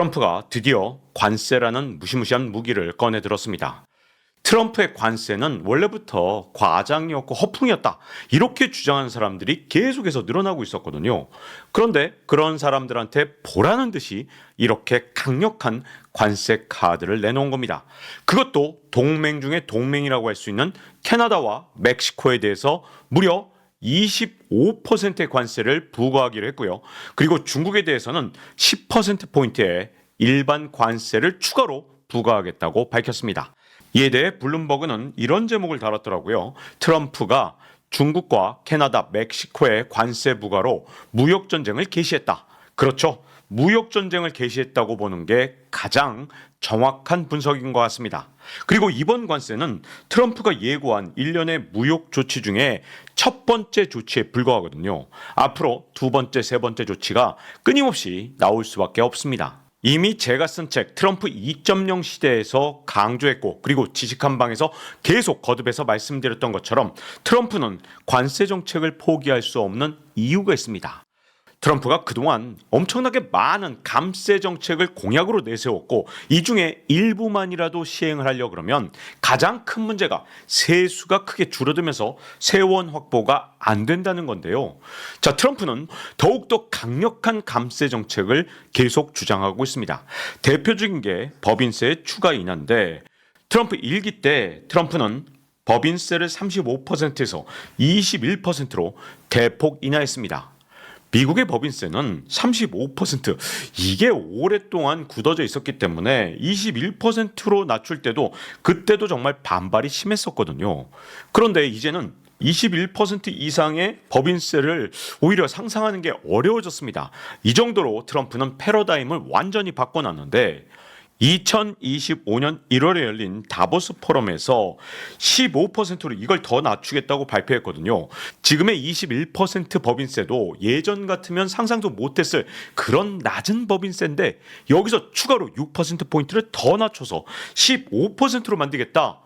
트럼프가 드디어 관세라는 무시무시한 무기를 꺼내 들었습니다. 트럼프의 관세는 원래부터 과장이었고 허풍이었다. 이렇게 주장하는 사람들이 계속해서 늘어나고 있었거든요. 그런데 그런 사람들한테 보라는 듯이 이렇게 강력한 관세 카드를 내놓은 겁니다. 그것도 동맹 중에 동맹이라고 할 수 있는 캐나다와 멕시코에 대해서 무려 25%의 관세를 부과하기로 했고요. 그리고 중국에 대해서는 10%포인트의 일반 관세를 추가로 부과하겠다고 밝혔습니다. 이에 대해 블룸버그는 이런 제목을 달았더라고요. 트럼프가 중국과 캐나다, 멕시코의 관세 부과로 무역 전쟁을 개시했다. 그렇죠. 무역 전쟁을 개시했다고 보는 게 가장 정확한 분석인 것 같습니다. 그리고 이번 관세는 트럼프가 예고한 일련의 무역 조치 중에 첫 번째 조치에 불과하거든요. 앞으로 두 번째, 세 번째 조치가 끊임없이 나올 수밖에 없습니다. 이미 제가 쓴 책 트럼프 2.0 시대에서 강조했고 그리고 지식한 방에서 계속 거듭해서 말씀드렸던 것처럼 트럼프는 관세 정책을 포기할 수 없는 이유가 있습니다. 트럼프가 그동안 엄청나게 많은 감세 정책을 공약으로 내세웠고 이 중에 일부만이라도 시행을 하려 그러면 가장 큰 문제가 세수가 크게 줄어들면서 세원 확보가 안 된다는 건데요. 자, 트럼프는 더욱더 강력한 감세 정책을 계속 주장하고 있습니다. 대표적인 게 법인세 추가 인하인데 트럼프 일기 때 트럼프는 법인세를 35%에서 21%로 대폭 인하했습니다. 미국의 법인세는 35% 이게 오랫동안 굳어져 있었기 때문에 21%로 낮출 때도 그때도 정말 반발이 심했었거든요. 그런데 이제는 21% 이상의 법인세를 오히려 상상하는 게 어려워졌습니다. 이 정도로 트럼프는 패러다임을 완전히 바꿔놨는데 2025년 1월에 열린 다보스 포럼에서 15%로 이걸 더 낮추겠다고 발표했거든요. 지금의 21% 법인세도 예전 같으면 상상도 못했을 그런 낮은 법인세인데 여기서 추가로 6%포인트를 더 낮춰서 15%로 만들겠다.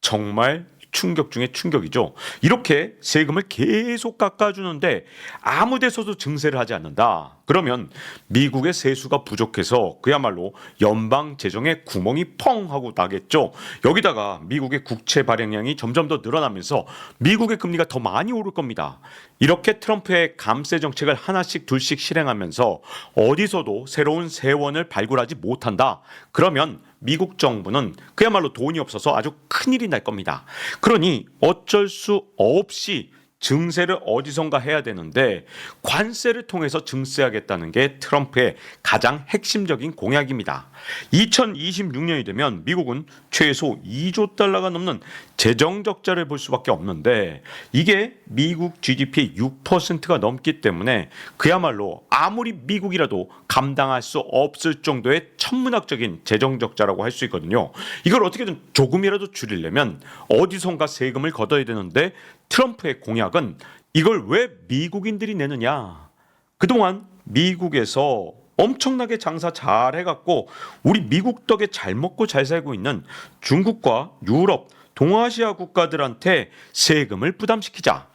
정말 충격 중에 충격이죠. 이렇게 세금을 계속 깎아주는데 아무 데서도 증세를 하지 않는다. 그러면 미국의 세수가 부족해서 그야말로 연방 재정에 구멍이 펑 하고 나겠죠. 여기다가 미국의 국채 발행량이 점점 더 늘어나면서 미국의 금리가 더 많이 오를 겁니다. 이렇게 트럼프의 감세 정책을 하나씩 둘씩 실행하면서 어디서도 새로운 세원을 발굴하지 못한다. 그러면 미국 정부는 그야말로 돈이 없어서 아주 큰일이 날 겁니다. 그러니 어쩔 수 없이 증세를 어디선가 해야 되는데 관세를 통해서 증세하겠다는 게 트럼프의 가장 핵심적인 공약입니다. 2026년이 되면 미국은 최소 2조 달러가 넘는 재정 적자를 볼 수밖에 없는데 이게 미국 GDP의 6%가 넘기 때문에 그야말로 아무리 미국이라도 감당할 수 없을 정도의 천문학적인 재정 적자라고 할 수 있거든요. 이걸 어떻게든 조금이라도 줄이려면 어디선가 세금을 걷어야 되는데 트럼프의 공약은 이걸 왜 미국인들이 내느냐? 그동안 미국에서 엄청나게 장사 잘 해갖고 우리 미국 덕에 잘 먹고 잘 살고 있는 중국과 유럽, 동아시아 국가들한테 세금을 부담시키자.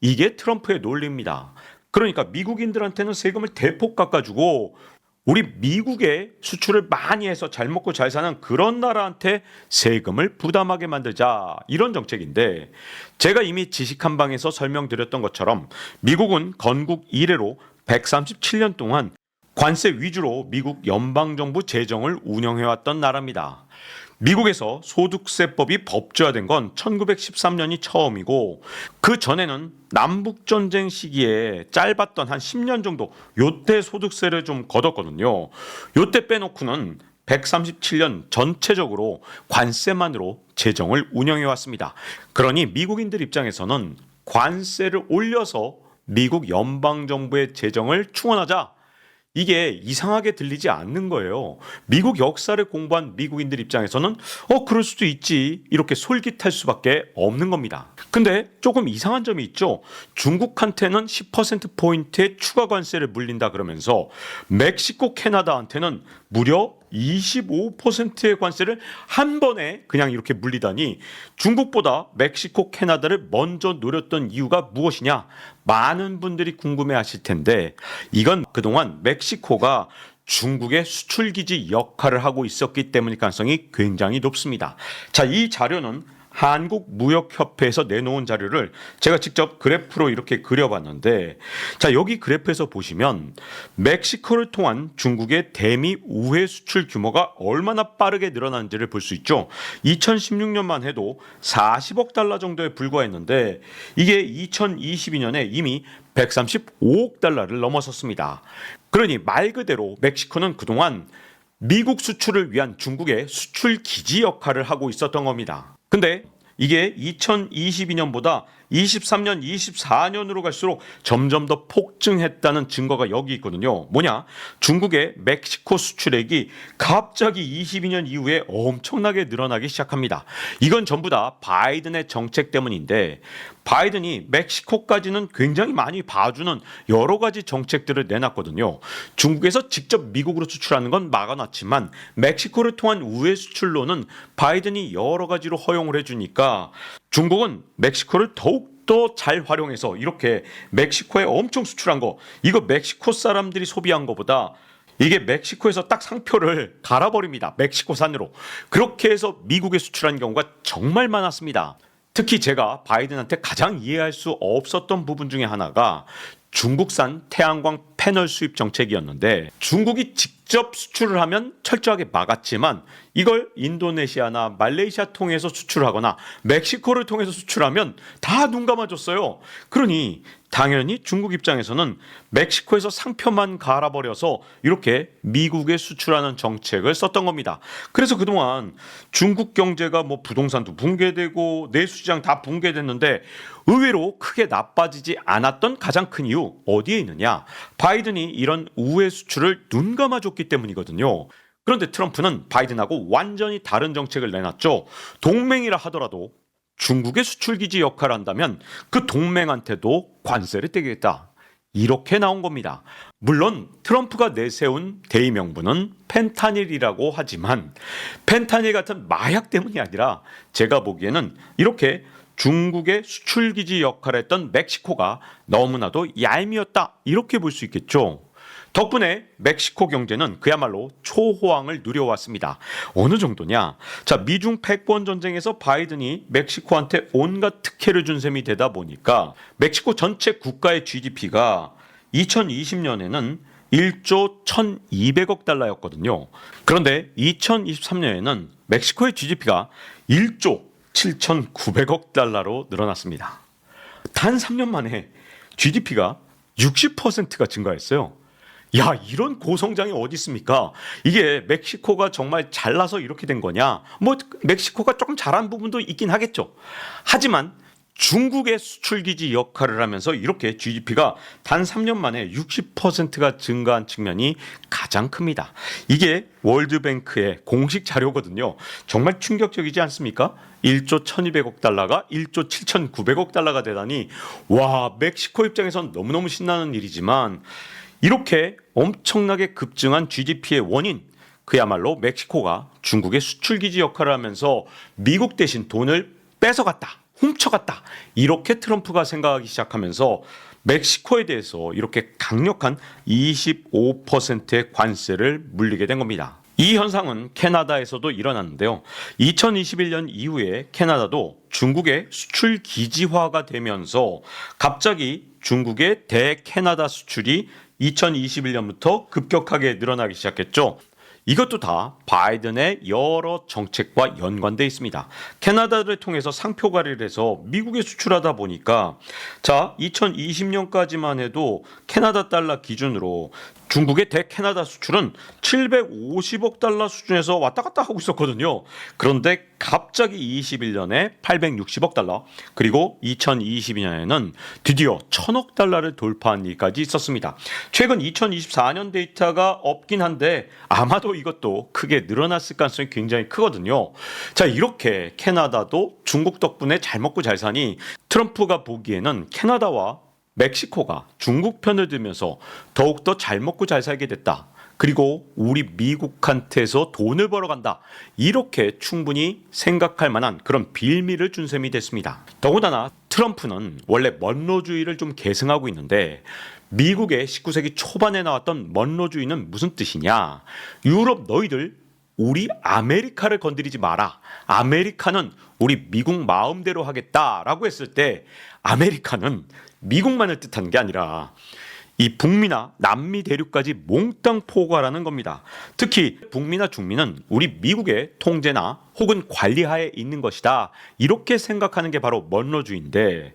이게 트럼프의 논리입니다. 그러니까 미국인들한테는 세금을 대폭 깎아주고 우리 미국에 수출을 많이 해서 잘 먹고 잘 사는 그런 나라한테 세금을 부담하게 만들자 이런 정책인데 제가 이미 지식 한 방에서 설명드렸던 것처럼 미국은 건국 이래로 137년 동안 관세 위주로 미국 연방정부 재정을 운영해왔던 나라입니다. 미국에서 소득세법이 법제화된 건 1913년이 처음이고 그 전에는 남북 전쟁 시기에 짧았던 한 10년 정도 요때 소득세를 좀 걷었거든요. 요때 빼놓고는 137년 전체적으로 관세만으로 재정을 운영해 왔습니다. 그러니 미국인들 입장에서는 관세를 올려서 미국 연방 정부의 재정을 충원하자 이게 이상하게 들리지 않는 거예요. 미국 역사를 공부한 미국인들 입장에서는 어 그럴 수도 있지 이렇게 솔깃할 수밖에 없는 겁니다. 근데 조금 이상한 점이 있죠. 중국한테는 10% 포인트의 추가 관세를 물린다 그러면서 멕시코, 캐나다한테는 무려 25%의 관세를 한 번에 그냥 이렇게 물리다니 중국보다 멕시코, 캐나다를 먼저 노렸던 이유가 무엇이냐? 많은 분들이 궁금해 하실 텐데 이건 그동안 멕시코가 중국의 수출 기지 역할을 하고 있었기 때문일 가능성이 굉장히 높습니다. 자, 이 자료는 한국무역협회에서 내놓은 자료를 제가 직접 그래프로 이렇게 그려봤는데, 자, 여기 그래프에서 보시면 멕시코를 통한 중국의 대미 우회 수출 규모가 얼마나 빠르게 늘어나는지를 볼 수 있죠. 2016년만 해도 40억 달러 정도에 불과했는데, 이게 2022년에 이미 135억 달러를 넘어섰습니다. 그러니 말 그대로 멕시코는 그동안 미국 수출을 위한 중국의 수출 기지 역할을 하고 있었던 겁니다. 근데 이게 2022년보다 23년, 24년으로 갈수록 점점 더 폭증했다는 증거가 여기 있거든요. 뭐냐? 중국의 멕시코 수출액이 갑자기 22년 이후에 엄청나게 늘어나기 시작합니다. 이건 전부 다 바이든의 정책 때문인데 바이든이 멕시코까지는 굉장히 많이 봐주는 여러 가지 정책들을 내놨거든요. 중국에서 직접 미국으로 수출하는 건 막아놨지만 멕시코를 통한 우회 수출로는 바이든이 여러 가지로 허용을 해주니까 중국은 멕시코를 더욱 더 잘 활용해서 이렇게 멕시코에 엄청 수출한 거 이거 멕시코 사람들이 소비한 거보다 이게 멕시코에서 딱 상표를 갈아버립니다. 멕시코산으로. 그렇게 해서 미국에 수출한 경우가 정말 많았습니다. 특히 제가 바이든한테 가장 이해할 수 없었던 부분 중에 하나가 중국산 태양광 패널 수입 정책이었는데 중국이 직접 수출을 하면 철저하게 막았지만 이걸 인도네시아나 말레이시아 통해서 수출하거나 멕시코를 통해서 수출하면 다 눈 감아줬어요. 그러니 당연히 중국 입장에서는 멕시코에서 상표만 갈아버려서 이렇게 미국에 수출하는 정책을 썼던 겁니다. 그래서 그동안 중국 경제가 뭐 부동산도 붕괴되고 내수시장 다 붕괴됐는데 의외로 크게 나빠지지 않았던 가장 큰 이유 어디에 있느냐? 바이든이 이런 우회 수출을 눈 감아줬기 때문이거든요. 그런데 트럼프는 바이든하고 완전히 다른 정책을 내놨죠. 동맹이라 하더라도 중국의 수출 기지 역할을 한다면 그 동맹한테도 관세를 떼겠다. 이렇게 나온 겁니다. 물론 트럼프가 내세운 대의 명분은 펜타닐이라고 하지만 펜타닐 같은 마약 때문이 아니라 제가 보기에는 이렇게 중국의 수출 기지 역할을 했던 멕시코가 너무나도 얄미웠다. 이렇게 볼 수 있겠죠. 덕분에 멕시코 경제는 그야말로 초호황을 누려왔습니다. 어느 정도냐? 자, 미중 패권 전쟁에서 바이든이 멕시코한테 온갖 특혜를 준 셈이 되다 보니까 멕시코 전체 국가의 GDP가 2020년에는 1조 1,200억 달러였거든요. 그런데 2023년에는 멕시코의 GDP가 1조 7,900억 달러로 늘어났습니다. 단 3년 만에 GDP가 60%가 증가했어요. 야, 이런 고성장이 어디 있습니까? 이게 멕시코가 정말 잘나서 이렇게 된 거냐? 뭐, 멕시코가 조금 잘한 부분도 있긴 하겠죠. 하지만 중국의 수출기지 역할을 하면서 이렇게 GDP가 단 3년 만에 60%가 증가한 측면이 가장 큽니다. 이게 월드뱅크의 공식 자료거든요. 정말 충격적이지 않습니까? 1조 1200억 달러가 1조 7900억 달러가 되다니 와 멕시코 입장에선 너무너무 신나는 일이지만 이렇게 엄청나게 급증한 GDP의 원인 그야말로 멕시코가 중국의 수출 기지 역할을 하면서 미국 대신 돈을 뺏어갔다. 훔쳐갔다. 이렇게 트럼프가 생각하기 시작하면서 멕시코에 대해서 이렇게 강력한 25%의 관세를 물리게 된 겁니다. 이 현상은 캐나다에서도 일어났는데요. 2021년 이후에 캐나다도 중국의 수출 기지화가 되면서 갑자기 중국의 대캐나다 수출이 2021년부터 급격하게 늘어나기 시작했죠. 이것도 다 바이든의 여러 정책과 연관돼 있습니다. 캐나다를 통해서 상표 관리를 해서 미국에 수출하다 보니까 자 2020년까지만 해도 캐나다 달러 기준으로 중국의 대캐나다 수출은 750억 달러 수준에서 왔다 갔다 하고 있었거든요. 그런데 갑자기 21년에 860억 달러, 그리고 2022년에는 드디어 1000억 달러를 돌파한 일까지 있었습니다. 최근 2024년 데이터가 없긴 한데 아마도 이것도 크게 늘어났을 가능성이 굉장히 크거든요. 자, 이렇게 캐나다도 중국 덕분에 잘 먹고 잘 사니 트럼프가 보기에는 캐나다와 멕시코가 중국 편을 들면서 더욱더 잘 먹고 잘 살게 됐다. 그리고 우리 미국한테서 돈을 벌어간다. 이렇게 충분히 생각할 만한 그런 빌미를 준 셈이 됐습니다. 더군다나 트럼프는 원래 먼로주의를 좀 계승하고 있는데 미국의 19세기 초반에 나왔던 먼로주의는 무슨 뜻이냐? 유럽 너희들 우리 아메리카를 건드리지 마라. 아메리카는 우리 미국 마음대로 하겠다라고 했을 때 아메리카는 미국만을 뜻하는 게 아니라 이 북미나 남미 대륙까지 몽땅 포괄하는 겁니다. 특히 북미나 중미는 우리 미국의 통제나 혹은 관리하에 있는 것이다. 이렇게 생각하는 게 바로 먼로주의인데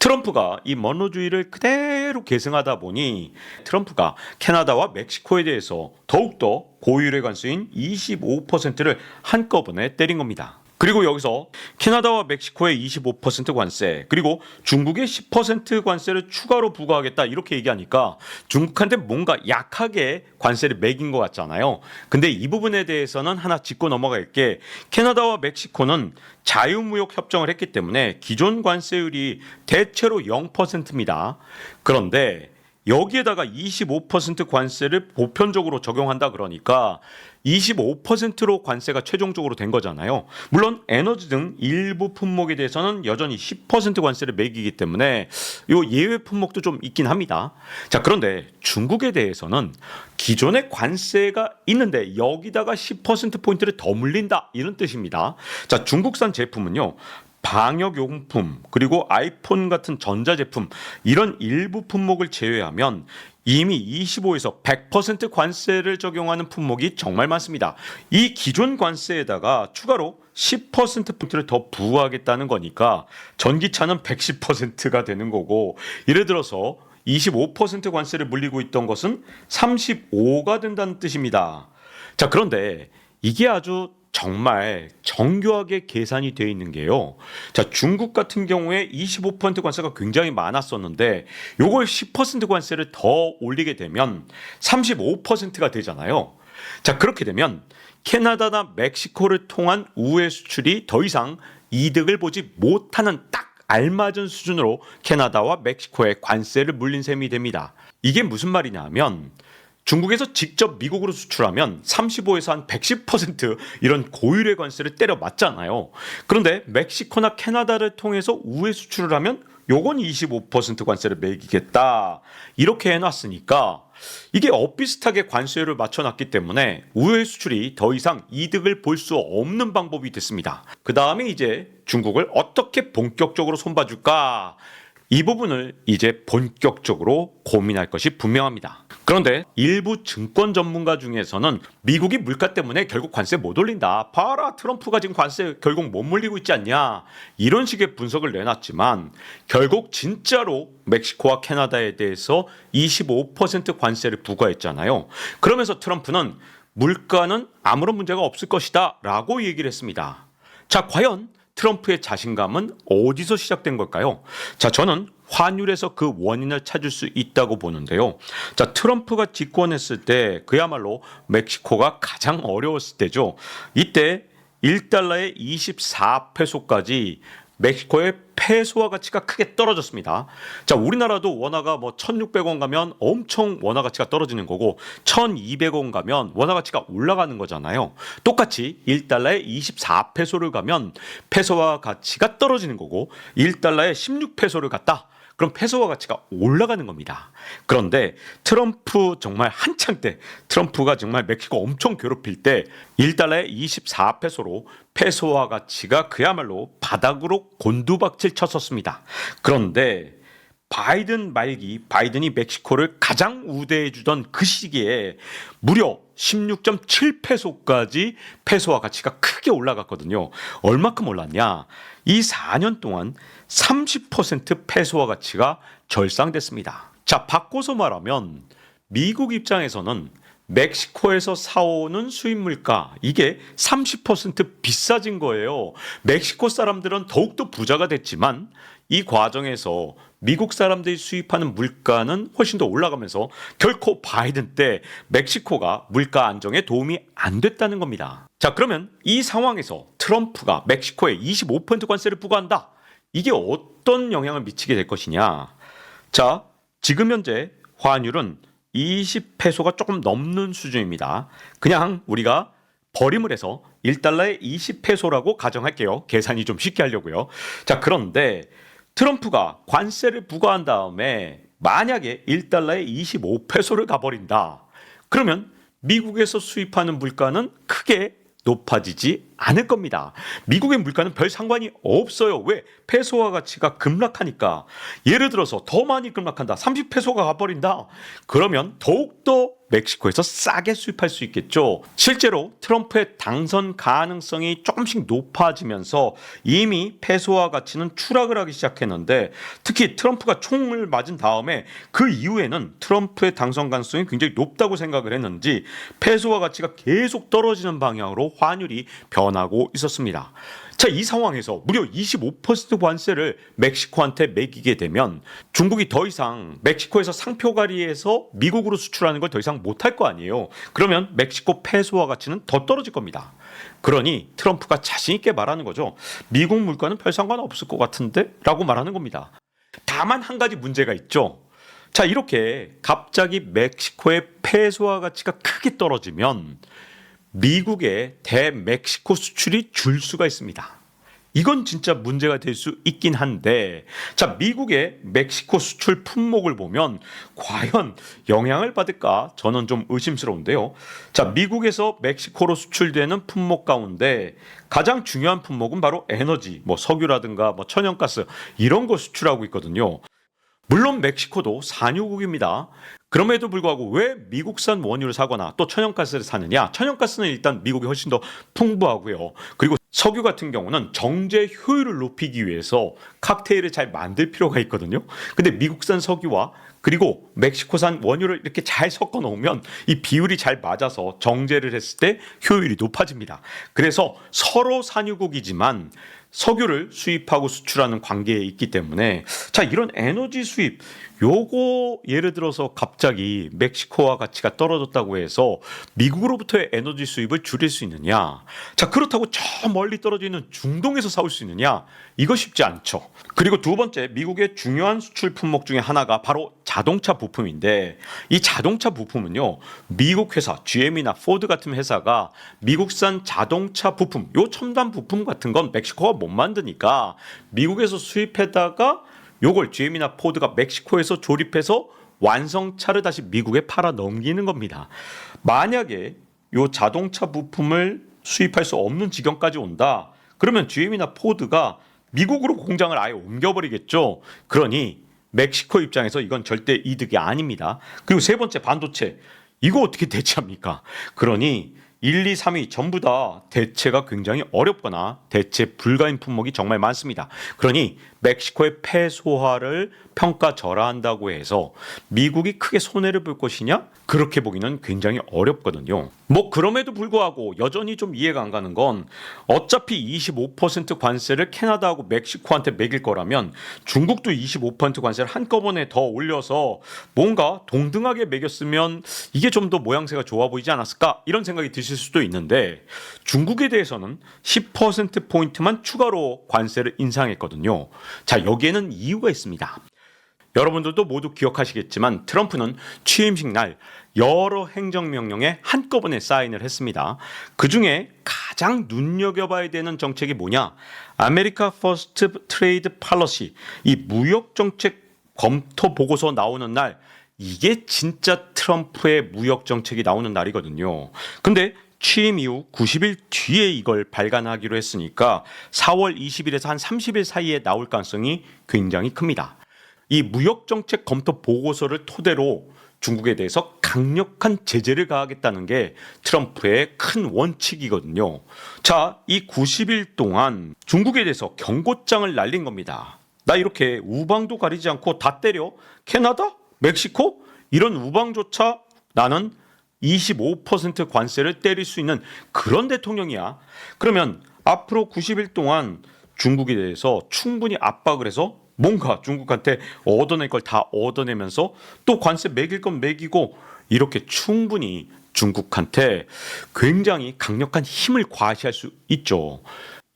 트럼프가 이 먼로주의를 그대로 계승하다 보니 트럼프가 캐나다와 멕시코에 대해서 더욱더 고율의 관세인 25%를 한꺼번에 때린 겁니다. 그리고 여기서 캐나다와 멕시코의 25% 관세, 그리고 중국의 10% 관세를 추가로 부과하겠다 이렇게 얘기하니까 중국한테 뭔가 약하게 관세를 매긴 것 같잖아요. 근데 이 부분에 대해서는 하나 짚고 넘어갈 게 캐나다와 멕시코는 자유무역 협정을 했기 때문에 기존 관세율이 대체로 0%입니다. 그런데 여기에다가 25% 관세를 보편적으로 적용한다 그러니까 25%로 관세가 최종적으로 된 거잖아요. 물론 에너지 등 일부 품목에 대해서는 여전히 10% 관세를 매기기 때문에 요 예외 품목도 좀 있긴 합니다. 자, 그런데 중국에 대해서는 기존의 관세가 있는데 여기다가 10% 포인트를 더 물린다 이런 뜻입니다. 자, 중국산 제품은요. 방역 용품 그리고 아이폰 같은 전자제품 이런 일부 품목을 제외하면 이미 25에서 100% 관세를 적용하는 품목이 정말 많습니다. 이 기존 관세에다가 추가로 10% 포인트를 더 부과하겠다는 거니까 전기차는 110%가 되는 거고 예를 들어서 25% 관세를 물리고 있던 것은 35가 된다는 뜻입니다. 자, 그런데 이게 아주 정말 정교하게 계산이 되어 있는 게요. 자, 중국 같은 경우에 25% 관세가 굉장히 많았었는데 요걸 10% 관세를 더 올리게 되면 35%가 되잖아요. 자, 그렇게 되면 캐나다나 멕시코를 통한 우회 수출이 더 이상 이득을 보지 못하는 딱 알맞은 수준으로 캐나다와 멕시코에 관세를 물린 셈이 됩니다. 이게 무슨 말이냐 하면 중국에서 직접 미국으로 수출하면 35에서 한 110% 이런 고율의 관세를 때려 맞잖아요. 그런데 멕시코나 캐나다를 통해서 우회 수출을 하면 요건 25% 관세를 매기겠다. 이렇게 해놨으니까 이게 엇비슷하게 관세율을 맞춰놨기 때문에 우회 수출이 더 이상 이득을 볼 수 없는 방법이 됐습니다. 그 다음에 이제 중국을 어떻게 본격적으로 손봐줄까? 이 부분을 이제 본격적으로 고민할 것이 분명합니다. 그런데 일부 증권 전문가 중에서는 미국이 물가 때문에 결국 관세 못 올린다. 봐라 트럼프가 지금 관세 결국 못 물리고 있지 않냐. 이런 식의 분석을 내놨지만 결국 진짜로 멕시코와 캐나다에 대해서 25% 관세를 부과했잖아요. 그러면서 트럼프는 물가는 아무런 문제가 없을 것이다 라고 얘기를 했습니다. 자, 과연 트럼프의 자신감은 어디서 시작된 걸까요? 자, 저는 환율에서 그 원인을 찾을 수 있다고 보는데요. 자, 트럼프가 집권했을 때 그야말로 멕시코가 가장 어려웠을 때죠. 이때 1달러에 24페소까지 멕시코의 페소화 가치가 크게 떨어졌습니다. 자, 우리나라도 원화가 뭐 1,600원 가면 엄청 원화 가치가 떨어지는 거고 1,200원 가면 원화 가치가 올라가는 거잖아요. 똑같이 1달러에 24페소를 가면 페소화 가치가 떨어지는 거고 1달러에 16페소를 갔다. 그럼 페소화 가치가 올라가는 겁니다. 그런데 트럼프 정말 한창 때 트럼프가 정말 멕시코 엄청 괴롭힐 때 1달러에 24페소로 페소화 가치가 그야말로 바닥으로 곤두박질 쳤었습니다. 그런데 바이든 말기 바이든이 멕시코를 가장 우대해 주던 그 시기에 무려 16.7페소까지 페소화 가치가 크게 올라갔거든요. 얼마큼 올랐냐? 이 4년 동안 30% 페소화 가치가 절상됐습니다. 자, 바꿔서 말하면 미국 입장에서는 멕시코에서 사오는 수입 물가 이게 30% 비싸진 거예요. 멕시코 사람들은 더욱더 부자가 됐지만 이 과정에서 미국 사람들이 수입하는 물가는 훨씬 더 올라가면서 결코 바이든 때 멕시코가 물가 안정에 도움이 안 됐다는 겁니다. 자, 그러면 이 상황에서 트럼프가 멕시코에 25% 관세를 부과한다. 이게 어떤 영향을 미치게 될 것이냐? 자, 지금 현재 환율은 20페소가 조금 넘는 수준입니다. 그냥 우리가 버림을 해서 1달러에 20페소라고 가정할게요. 계산이 좀 쉽게 하려고요. 자, 그런데 트럼프가 관세를 부과한 다음에 만약에 1달러에 25페소를 가버린다. 그러면 미국에서 수입하는 물가는 크게 높아지지 않을 겁니다. 미국의 물가는 별 상관이 없어요. 왜? 페소화 가치가 급락하니까. 예를 들어서 더 많이 급락한다. 30페소가 가버린다. 그러면 더욱더 멕시코에서 싸게 수입할 수 있겠죠. 실제로 트럼프의 당선 가능성이 조금씩 높아지면서 이미 페소화 가치는 추락을 하기 시작했는데 특히 트럼프가 총을 맞은 다음에 그 이후에는 트럼프의 당선 가능성이 굉장히 높다고 생각을 했는지 페소화 가치가 계속 떨어지는 방향으로 환율이 변 하고 있었습니다. 자, 이 상황에서 무려 25% 관세를 멕시코한테 매기게 되면 중국이 더 이상 멕시코에서 상표가리에서 미국으로 수출하는 걸 더 이상 못할 거 아니에요. 그러면 멕시코 페소화 가치는 더 떨어질 겁니다. 그러니 트럼프가 자신 있게 말하는 거죠. 미국 물가는 별 상관 없을 것 같은데? 라고 말하는 겁니다. 다만 한 가지 문제가 있죠. 자, 이렇게 갑자기 멕시코의 페소화 가치가 크게 떨어지면 미국의 대멕시코 수출이 줄 수가 있습니다. 이건 진짜 문제가 될 수 있긴 한데, 자, 미국의 멕시코 수출 품목을 보면 과연 영향을 받을까? 저는 좀 의심스러운데요. 자, 미국에서 멕시코로 수출되는 품목 가운데 가장 중요한 품목은 바로 에너지, 뭐 석유라든가 뭐 천연가스 이런 거 수출하고 있거든요. 물론 멕시코도 산유국입니다. 그럼에도 불구하고 왜 미국산 원유를 사거나 또 천연가스를 사느냐? 천연가스는 일단 미국이 훨씬 더 풍부하고요. 그리고 석유 같은 경우는 정제 효율을 높이기 위해서 칵테일을 잘 만들 필요가 있거든요. 근데 미국산 석유와 그리고 멕시코산 원유를 이렇게 잘 섞어 놓으면 이 비율이 잘 맞아서 정제를 했을 때 효율이 높아집니다. 그래서 서로 산유국이지만 석유를 수입하고 수출하는 관계에 있기 때문에 자 이런 에너지 수입 요거 예를 들어서 갑자기 멕시코와 가치가 떨어졌다고 해서 미국으로부터의 에너지 수입을 줄일 수 있느냐? 자 그렇다고 저 멀리 떨어져 있는 중동에서 사올 수 있느냐? 이거 쉽지 않죠. 그리고 두 번째 미국의 중요한 수출 품목 중에 하나가 바로 자동차 부품인데 이 자동차 부품은요 미국 회사 GM이나 포드 같은 회사가 미국산 자동차 부품 요 첨단 부품 같은 건 멕시코가 못 만드니까 미국에서 수입해다가 요걸 GM이나 포드가 멕시코에서 조립해서 완성차를 다시 미국에 팔아 넘기는 겁니다. 만약에 요 자동차 부품을 수입할 수 없는 지경까지 온다. 그러면 GM이나 포드가 미국으로 공장을 아예 옮겨버리겠죠. 그러니 멕시코 입장에서 이건 절대 이득이 아닙니다. 그리고 세 번째 반도체. 이거 어떻게 대체합니까? 그러니 1, 2, 3위 전부 다 대체가 굉장히 어렵거나 대체 불가인 품목이 정말 많습니다. 그러니 멕시코의 폐소화를 평가 절하한다고 해서 미국이 크게 손해를 볼 것이냐? 그렇게 보기는 굉장히 어렵거든요. 뭐 그럼에도 불구하고 여전히 좀 이해가 안 가는 건 어차피 25% 관세를 캐나다하고 멕시코한테 매길 거라면 중국도 25% 관세를 한꺼번에 더 올려서 뭔가 동등하게 매겼으면 이게 좀 더 모양새가 좋아 보이지 않았을까? 이런 생각이 드실 수도 있는데 중국에 대해서는 10% 포인트만 추가로 관세를 인상했거든요. 자, 여기에는 이유가 있습니다. 여러분들도 모두 기억하시겠지만 트럼프는 취임식 날 여러 행정명령에 한꺼번에 사인을 했습니다. 그 중에 가장 눈여겨봐야 되는 정책이 뭐냐? 아메리카 퍼스트 트레이드 팔러시, 이 무역 정책 검토 보고서 나오는 날, 이게 진짜 트럼프의 무역 정책이 나오는 날이거든요. 근데 취임 이후 90일 뒤에 이걸 발간하기로 했으니까 4월 20일에서 한 30일 사이에 나올 가능성이 굉장히 큽니다. 이 무역 정책 검토 보고서를 토대로 중국에 대해서 강력한 제재를 가하겠다는 게 트럼프의 큰 원칙이거든요. 자, 이 90일 동안 중국에 대해서 경고장을 날린 겁니다. 나 이렇게 우방도 가리지 않고 다 때려? 캐나다? 멕시코? 이런 우방조차 나는 25% 관세를 때릴 수 있는 그런 대통령이야. 그러면 앞으로 90일 동안 중국에 대해서 충분히 압박을 해서 뭔가 중국한테 얻어낼 걸 다 얻어내면서 또 관세 매길 건 매기고 이렇게 충분히 중국한테 굉장히 강력한 힘을 과시할 수 있죠.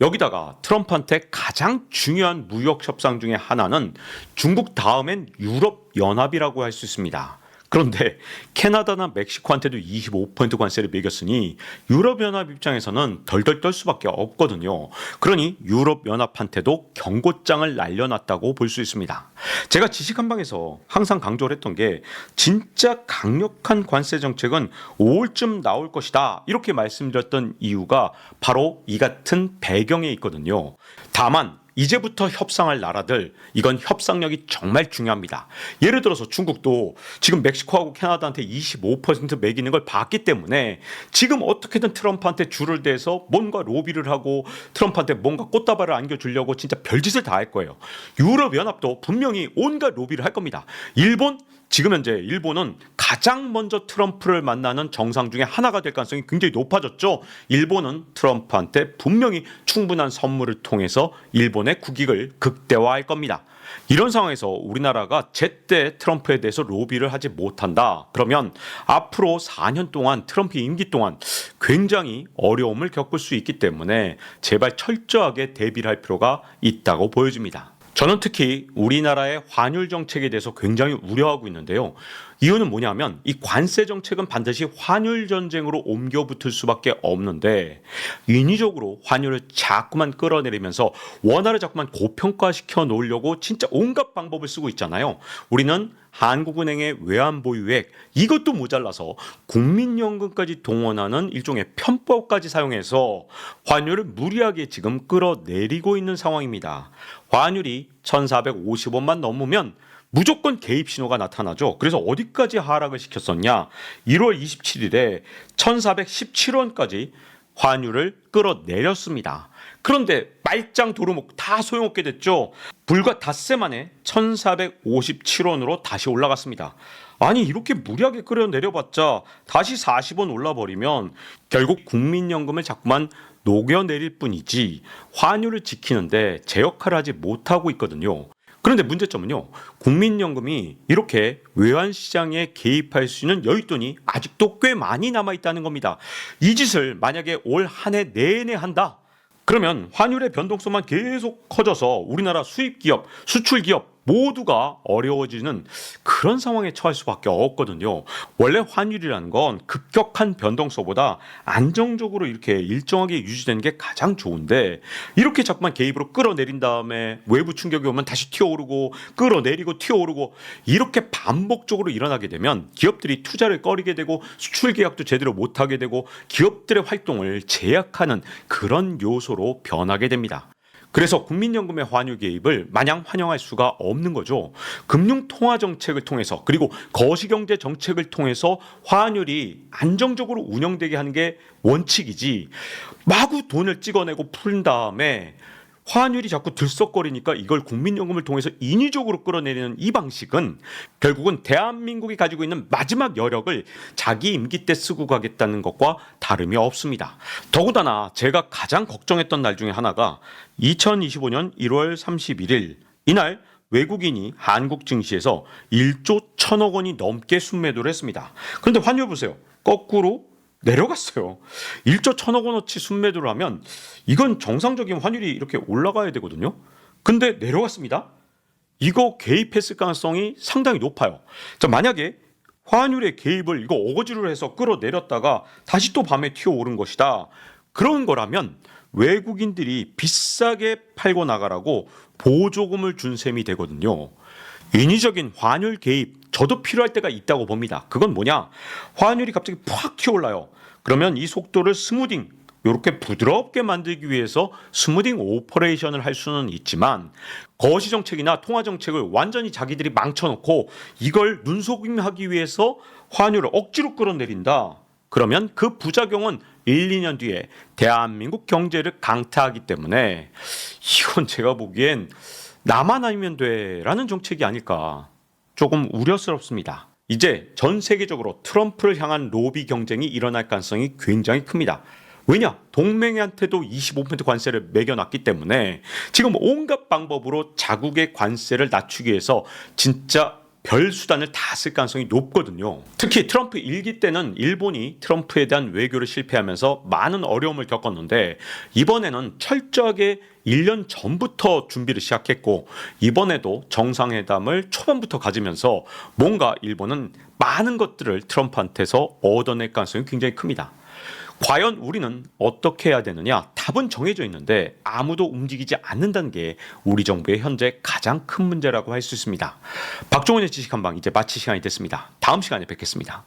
여기다가 트럼프한테 가장 중요한 무역 협상 중에 하나는 중국 다음엔 유럽 연합이라고 할 수 있습니다. 그런데 캐나다나 멕시코한테도 25% 관세를 매겼으니 유럽연합 입장에서는 덜덜 떨 수밖에 없거든요. 그러니 유럽연합한테도 경고장을 날려놨다고 볼 수 있습니다. 제가 지식 한방에서 항상 강조를 했던 게 진짜 강력한 관세 정책은 5월쯤 나올 것이다. 이렇게 말씀드렸던 이유가 바로 이 같은 배경에 있거든요. 다만 이제부터 협상할 나라들 이건 협상력이 정말 중요합니다. 예를 들어서 중국도 지금 멕시코하고 캐나다한테 25% 매기는 걸 봤기 때문에 지금 어떻게든 트럼프한테 줄을 대서 뭔가 로비를 하고 트럼프한테 뭔가 꽃다발을 안겨주려고 진짜 별짓을 다 할 거예요. 유럽 연합도 분명히 온갖 로비를 할 겁니다. 일본 지금 현재 일본은 가장 먼저 트럼프를 만나는 정상 중에 하나가 될 가능성이 굉장히 높아졌죠. 일본은 트럼프한테 분명히 충분한 선물을 통해서 일본의 국익을 극대화할 겁니다. 이런 상황에서 우리나라가 제때 트럼프에 대해서 로비를 하지 못한다. 그러면 앞으로 4년 동안 트럼프 임기 동안 굉장히 어려움을 겪을 수 있기 때문에 제발 철저하게 대비를 할 필요가 있다고 보여집니다. 저는 특히 우리나라의 환율 정책에 대해서 굉장히 우려하고 있는데요. 이유는 뭐냐면 이 관세 정책은 반드시 환율 전쟁으로 옮겨 붙을 수밖에 없는데 인위적으로 환율을 자꾸만 끌어내리면서 원화를 자꾸만 고평가시켜 놓으려고 진짜 온갖 방법을 쓰고 있잖아요. 우리는 한국은행의 외환보유액 이것도 모자라서 국민연금까지 동원하는 일종의 편법까지 사용해서 환율을 무리하게 지금 끌어내리고 있는 상황입니다. 환율이 1,450원만 넘으면 무조건 개입 신호가 나타나죠. 그래서 어디까지 하락을 시켰었냐? 1월 27일에 1,417원까지 환율을 끌어내렸습니다. 그런데 말짱 도루묵 다 소용없게 됐죠. 불과 닷새 만에 1,457원으로 다시 올라갔습니다. 아니 이렇게 무리하게 끌어내려봤자 다시 40원 올라버리면 결국 국민연금을 자꾸만 녹여내릴 뿐이지 환율을 지키는데 제 역할을 하지 못하고 있거든요. 그런데 문제점은요. 국민연금이 이렇게 외환시장에 개입할 수 있는 여윳돈이 아직도 꽤 많이 남아 있다는 겁니다. 이 짓을 만약에 올 한 해 내내 한다. 그러면 환율의 변동성만 계속 커져서 우리나라 수입 기업, 수출 기업 모두가 어려워지는 그런 상황에 처할 수밖에 없거든요. 원래 환율이라는 건 급격한 변동성보다 안정적으로 이렇게 일정하게 유지되는 게 가장 좋은데 이렇게 자꾸만 개입으로 끌어내린 다음에 외부 충격이 오면 다시 튀어오르고 끌어내리고 튀어오르고 이렇게 반복적으로 일어나게 되면 기업들이 투자를 꺼리게 되고 수출 계약도 제대로 못하게 되고 기업들의 활동을 제약하는 그런 요소로 변하게 됩니다. 그래서 국민연금의 환율 개입을 마냥 환영할 수가 없는 거죠. 금융 통화 정책을 통해서 그리고 거시경제 정책을 통해서 환율이 안정적으로 운영되게 하는 게 원칙이지. 마구 돈을 찍어내고 푼 다음에 환율이 자꾸 들썩거리니까 이걸 국민연금을 통해서 인위적으로 끌어내리는 이 방식은 결국은 대한민국이 가지고 있는 마지막 여력을 자기 임기 때 쓰고 가겠다는 것과 다름이 없습니다. 더구나 제가 가장 걱정했던 날 중에 하나가 2025년 1월 31일 이날 외국인이 한국 증시에서 1조 1천억 원이 넘게 순매도를 했습니다. 그런데 환율 보세요. 거꾸로 내려갔어요. 1조 1천억 원어치 순매도를 하면 이건 정상적인 환율이 이렇게 올라가야 되거든요. 근데 내려갔습니다. 이거 개입했을 가능성이 상당히 높아요. 자, 만약에 환율의 개입을 이거 어거지로 해서 끌어내렸다가 다시 또 밤에 튀어오른 것이다. 그런 거라면 외국인들이 비싸게 팔고 나가라고 보조금을 준 셈이 되거든요. 인위적인 환율 개입 저도 필요할 때가 있다고 봅니다. 그건 뭐냐? 환율이 갑자기 팍 튀어올라요. 그러면 이 속도를 스무딩 이렇게 부드럽게 만들기 위해서 스무딩 오퍼레이션을 할 수는 있지만 거시 정책이나 통화 정책을 완전히 자기들이 망쳐놓고 이걸 눈속임하기 위해서 환율을 억지로 끌어내린다. 그러면 그 부작용은 1, 2년 뒤에 대한민국 경제를 강타하기 때문에 이건 제가 보기엔 나만 아니면 돼라는 정책이 아닐까 조금 우려스럽습니다. 이제 전 세계적으로 트럼프를 향한 로비 경쟁이 일어날 가능성이 굉장히 큽니다. 왜냐? 동맹한테도 25% 관세를 매겨놨기 때문에 지금 온갖 방법으로 자국의 관세를 낮추기 위해서 진짜 별 수단을 다 쓸 가능성이 높거든요. 특히 트럼프 일기 때는 일본이 트럼프에 대한 외교를 실패하면서 많은 어려움을 겪었는데 이번에는 철저하게 1년 전부터 준비를 시작했고 이번에도 정상회담을 초반부터 가지면서 뭔가 일본은 많은 것들을 트럼프한테서 얻어낼 가능성이 굉장히 큽니다. 과연 우리는 어떻게 해야 되느냐? 답은 정해져 있는데 아무도 움직이지 않는다는 게 우리 정부의 현재 가장 큰 문제라고 할 수 있습니다. 박종원의 지식한방 이제 마칠 시간이 됐습니다. 다음 시간에 뵙겠습니다.